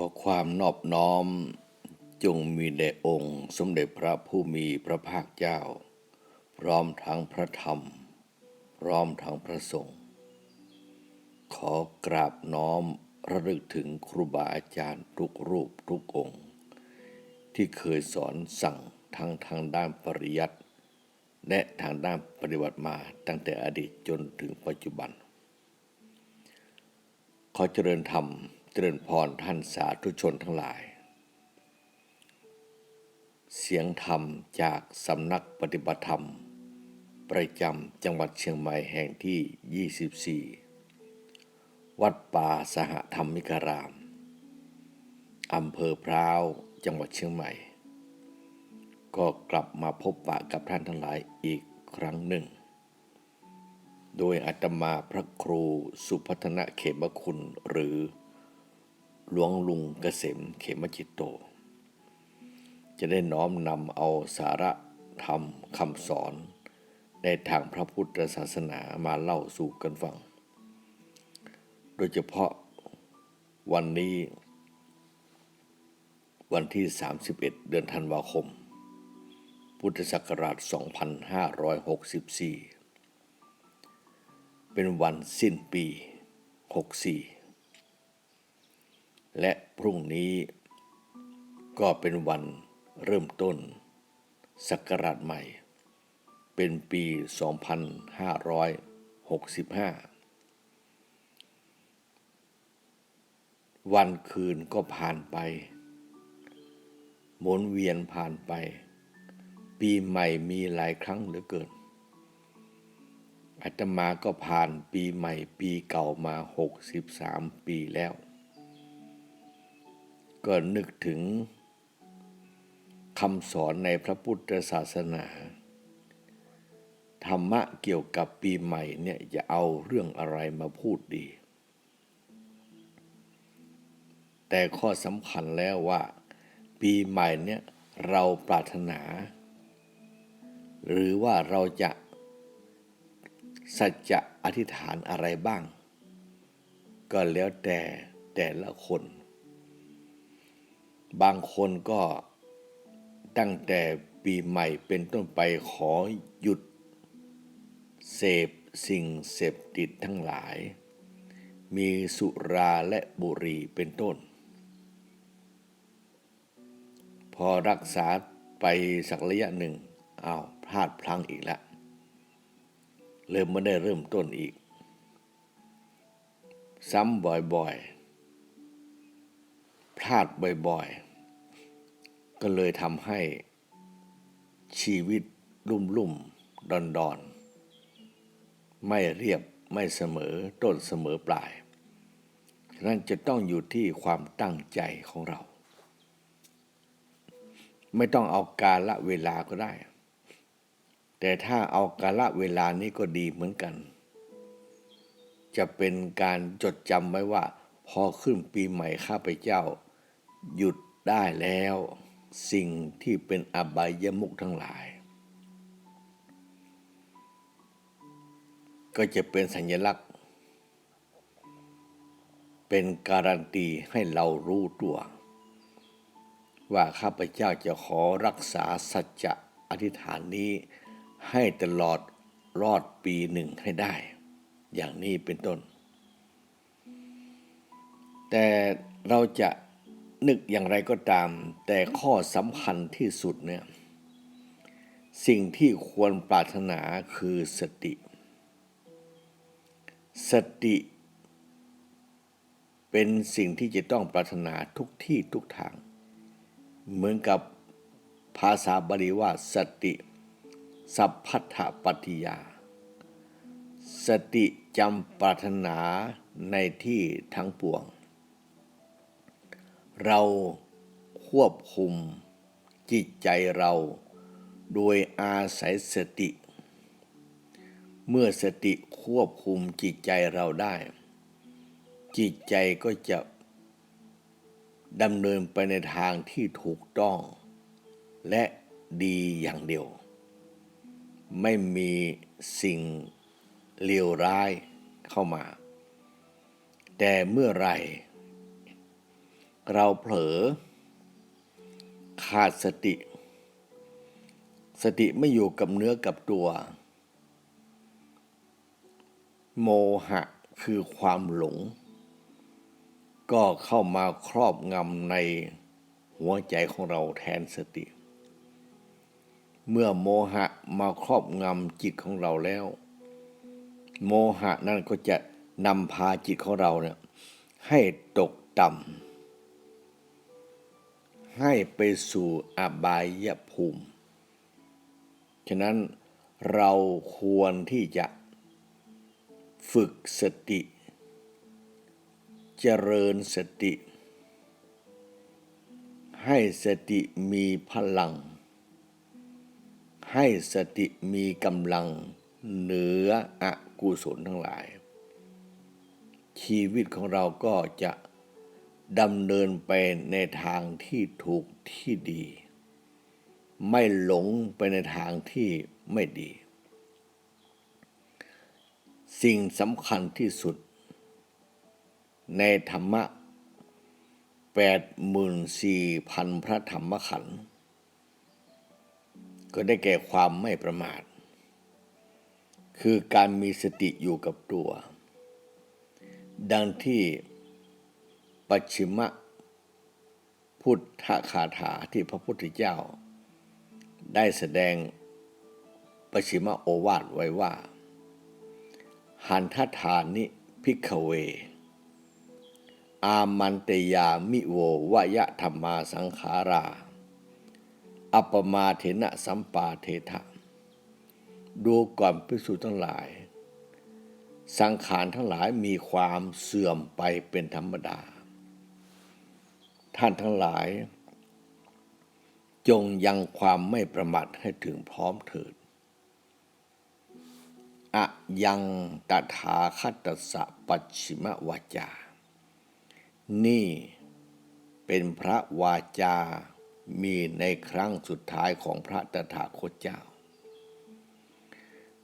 ขอความนอบน้อมจงมีแด่องค์ สมเด็จพระผู้มีพระภาคเจ้า พร้อมทั้งพระธรรม พร้อมทั้งพระสงฆ์ขอกราบน้อมระลึกถึงครูบาอาจารย์ทุกรูปทุกองค์ ที่เคยสอนสั่งทั้งทางด้านปริยัติและทางด้านปฏิบัติมาตั้งแต่อดีตจนถึงปัจจุบัน ขอเจริญธรรม เจริญพรท่านสาธุชนทั้งหลาย เสียงธรรมจากสำนักปฏิบัติธรรม ประจำจังหวัดเชียงใหม่แห่งที่ 24 วัดป่าสหธรรมิกราม อำเภอพร้าว จังหวัดเชียงใหม่ ก็กลับมาพบปะกับท่านทั้งหลายอีกครั้งหนึ่ง โดยอาตมาพระครูสุพัฒนเขมคุณหรือ หลวงลุงเกษมเขมจิตโต จะได้น้อมนำเอาสาระธรรมคำสอน ในทางพระพุทธศาสนามาเล่าสู่กันฟัง โดยเฉพาะวันนี้ วันที่ 31 เดือนธันวาคม พุทธศักราช 2564 เป็นวันสิ้นปี 64 และพรุ่งนี้ก็เป็นวันเริ่มต้นศักราชใหม่ เป็นปี 2565 วันคืนก็ผ่านไป หมุนเวียนผ่านไป ปีใหม่มีหลายครั้งเหลือเกินอาตมาก็ผ่านปีใหม่ปีเก่ามา 63 ปีแล้ว ก็นึกถึงคำสอนในพระพุทธศาสนา ธรรมะเกี่ยวกับปีใหม่เนี่ยจะเอาเรื่องอะไรมาพูดดี แต่ข้อสำคัญแล้วว่า ปีใหม่เนี่ยเราปรารถนา หรือว่าเราจะสัจจะอธิษฐานอะไรบ้าง ก็แล้วแต่แต่ละคน บางคนก็ตั้งแต่ปีใหม่เป็นต้นไปขอหยุด เสพสิ่งเสพติดทั้งหลาย มีสุราและบุหรี่เป็นต้น พอรักษาไปสักระยะหนึ่งอ้าวพลาดพลั้งอีกแล้วเริ่มไม่ได้เริ่มต้นอีก ซ้ำบ่อยๆ พลาดบ่อยๆ ก็เลยทำให้ชีวิตลุ่มลุ่มดอนดอนไม่เรียบไม่เสมอต้นเสมอปลายฉะนั้นจะต้องอยู่ที่ความตั้งใจของเรา ไม่ต้องเอากาละเวลาก็ได้ แต่ถ้าเอากาละเวลานี้ก็ดีเหมือนกัน จะเป็นการจดจำไว้ว่า พอขึ้นปีใหม่ข้าพเจ้า หยุดได้แล้ว สิ่งที่เป็นอบายมุกทั้งหลาย ก็จะเป็นสัญลักษณ์ เป็นการันตีให้เรารู้ตัว ว่าข้าพเจ้าจะขอรักษาสัจจะอธิษฐานนี้ให้ตลอดรอดปีหนึ่งให้ได้ อย่างนี้เป็นต้น แต่เราจะ นึกอย่างไรก็ตาม แต่ข้อสำคัญที่สุดเนี่ยสิ่งที่ควรปรารถนาคือสติ สติ เป็นสิ่งที่จะต้องปรารถนาทุกที่ทุกทาง เหมือนกับภาษาบาลีว่าสติ สัพพัทธปัตติยา สติจำปรารถนาในที่ทั้งปวง เราควบคุมจิตใจเรา โดยอาศัยสติ เมื่อสติควบคุมจิตใจเราได้ จิตใจก็จะดำเนินไปในทางที่ถูกต้อง และดีอย่างเดียว ไม่มีสิ่งเลวร้ายเข้ามา แต่เมื่อไหร เราเผลอ ขาดสติ สติไม่อยู่กับเนื้อกับตัว โมหะคือความหลง ก็เข้ามาครอบงำในหัวใจของเราแทนสติ เมื่อโมหะมาครอบงำจิตของเราแล้ว โมหะนั่นก็จะนำพาจิตของเราเนี่ยให้ตกต่ำ ให้ไปสู่อบายภูมิ ฉะนั้นเราควรที่จะฝึกสติ เจริญสติ ให้สติมีพลัง ให้สติมีกำลังเหนืออกุศลทั้งหลาย ชีวิตของเราก็จะ ดำเนินไปในทางที่ถูกที่ดี ไม่หลงไปในทางที่ไม่ดี สิ่งสำคัญที่สุด ในธรรมะแปดหมื่นสี่พันพระธรรมขันธ์ก็ได้แก่ความไม่ประมาท คือการมีสติอยู่กับตัว ดังที่ ปัจฉิมพุทธคาถาที่พระพุทธเจ้า ได้แสดงปัจฉิมโอวาทไว้ว่า หันทธานิพิกเว อามันเตยามิโววยะธรรมาสังขารา อัปมาเถนะสัมปาเทถะดูก่อนพิสูจน์ทั้งหลาย สังขารทั้งหลายมีความเสื่อมไปเป็นธรรมดา ท่านทั้งหลาย จงยังความไม่ประมาทให้ถึงพร้อมเถิดอะยังตถาคตสะปัจฉิมวาจา นี่เป็นพระวาจา มีในครั้งสุดท้ายของพระตถาคตเจ้า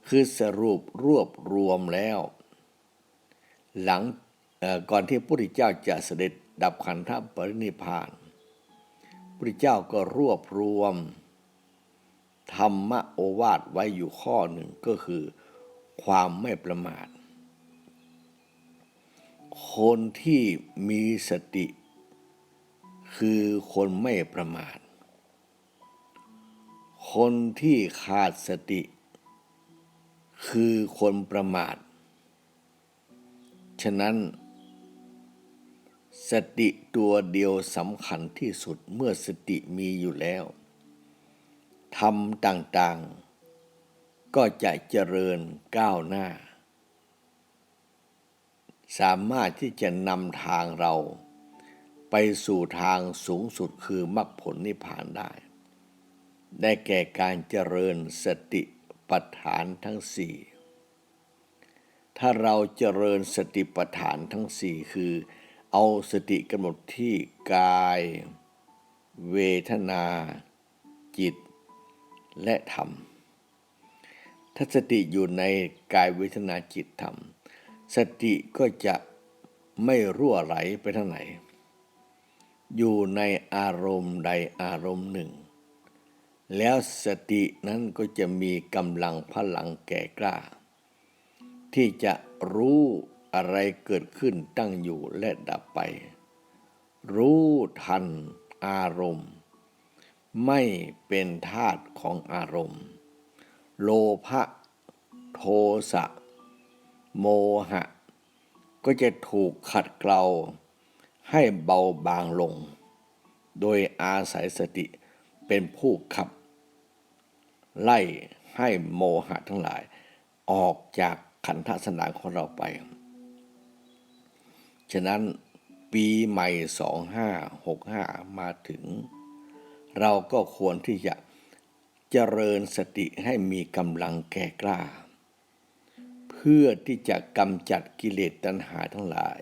คือสรุปรวบรวมแล้ว หลังก่อนที่พระพุทธเจ้าจะเสด็จ ดับขันธปรินิพานพระเจ้าก็รวบรวม ธรรมโอวาทไว้อยู่ข้อหนึ่งก็คือ ความไม่ประมาท คนที่มีสติ คือคนไม่ประมาท คนที่ขาดสติ คือคนประมาท ฉะนั้น สติตัวเดียวสำคัญที่สุดเมื่อสติมีอยู่แล้วทำต่างๆ ก็จะเจริญก้าวหน้า สามารถที่จะนำทางเราไปสู่ทางสูงสุดคือมรรคผลนิพพานได้ ได้แก่การเจริญสติปัฏฐานทั้งสี่ถ้าเราเจริญสติปัฏฐานทั้งสี่คือ เอาสติกำหนดที่กาย เวทนา จิต และธรรม ถ้าสติอยู่ในกายเวทนาจิตธรรม สติก็จะไม่รั่วไหลไปทางไหน อยู่ในอารมณ์ใดอารมณ์หนึ่ง แล้วสตินั้นก็จะมีกำลังพลังแก่กล้า ที่จะรู้ อะไรเกิดขึ้นตั้งอยู่และดับไป รู้ทันอารมณ์ ไม่เป็นธาตุของอารมณ์ โลภะโทสะ โมหะ ก็จะถูกขัดเกลาให้เบาบางลง โดยอาศัยสติเป็นผู้ขับ ไล่ให้โมหะทั้งหลาย ออกจากขันธสนานของเราไป ฉะนั้นปีใหม่ 2565 มาถึง เราก็ควรที่จะเจริญสติให้มีกำลังแก่กล้า เพื่อที่จะกำจัดกิเลสตัณหาทั้งหลาย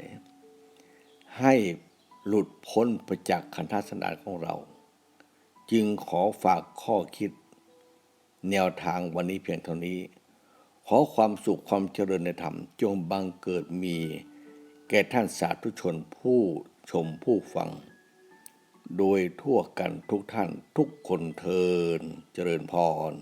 ให้หลุดพ้นไปจากขันธสนานของเรา จึงขอฝากข้อคิด แนวทางวันนี้เพียงเท่านี้ ขอความสุขความเจริญในธรรมจงบังเกิดมี แก่ท่านสาธุชนผู้ชมผู้ฟัง โดยทั่วกันทุกท่านทุกคนเทินเจริญพร